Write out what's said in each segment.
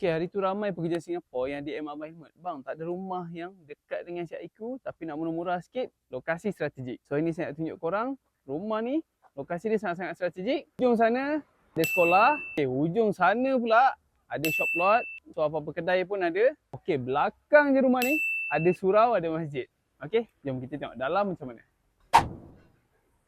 Okey, hari tu ramai pekerja Singapura yang DM Abang Helmet. Bang, tak ada rumah yang dekat dengan Syed IQ tapi nak murah-murah sikit, lokasi strategik. So ini saya nak tunjuk korang, rumah ni lokasi dia sangat-sangat strategik. Hujung sana ada sekolah. Okey, hujung sana pula ada shop lot. So apa-apa kedai pun ada. Okey, belakang je rumah ni ada surau, ada masjid. Okey, jom kita tengok dalam macam mana.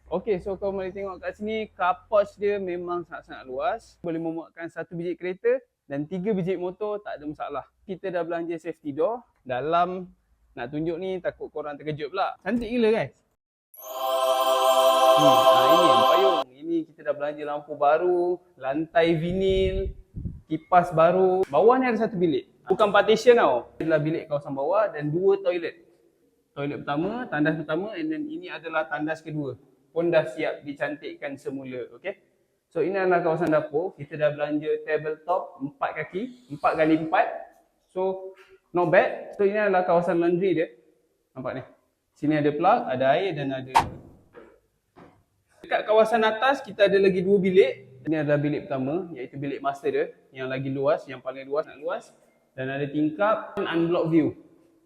Okey, so kau boleh tengok kat sini car porch dia memang sangat-sangat luas. Boleh memuatkan satu biji kereta dan tiga biji motor tak ada masalah. Kita dah belanja safety door. Dalam nak tunjuk ni takut korang terkejut pula. Cantik gila guys. Ni, ha, ini yang payung. Ini kita dah belanja lampu baru, lantai vinil, kipas baru. Bawah ni ada satu bilik. Bukan partition tau. Ini adalah bilik kawasan bawah dan dua toilet. Toilet pertama, tandas pertama and then ini adalah tandas kedua. Pun dah siap dicantikkan semula. Okay. So ini adalah kawasan dapur. Kita dah belanja tabletop 4 kaki, 4 kali 4. So not bad. So ini adalah kawasan laundry dia. Nampak ni. Sini ada plug, ada air dan ada Dekat kawasan atas kita ada lagi dua bilik. Ini adalah bilik pertama iaitu bilik master dia yang lagi luas, yang paling luas nak luas dan ada tingkap dan unblock view.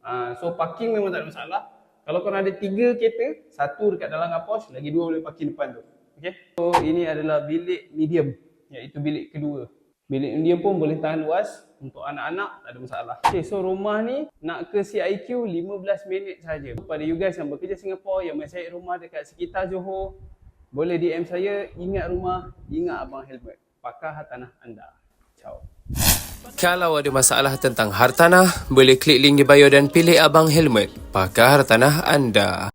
Uh, so parking memang tak ada masalah. Kalau korang ada tiga kereta, satu dekat dalam kapos, lagi dua boleh parking depan tu. Okay. So ini adalah bilik medium iaitu bilik kedua. Bilik medium pun boleh tahan luas untuk anak-anak tak ada masalah. Okay, so rumah ni nak ke CIQ 15 minit saja. Pada you guys yang bekerja Singapura yang masih rumah dekat sekitar Johor, boleh DM saya, ingat rumah, ingat Abang Helmet. Pakar hartanah anda. Ciao. Kalau ada masalah tentang hartanah, boleh klik link di bio dan pilih Abang Helmet, pakar hartanah anda.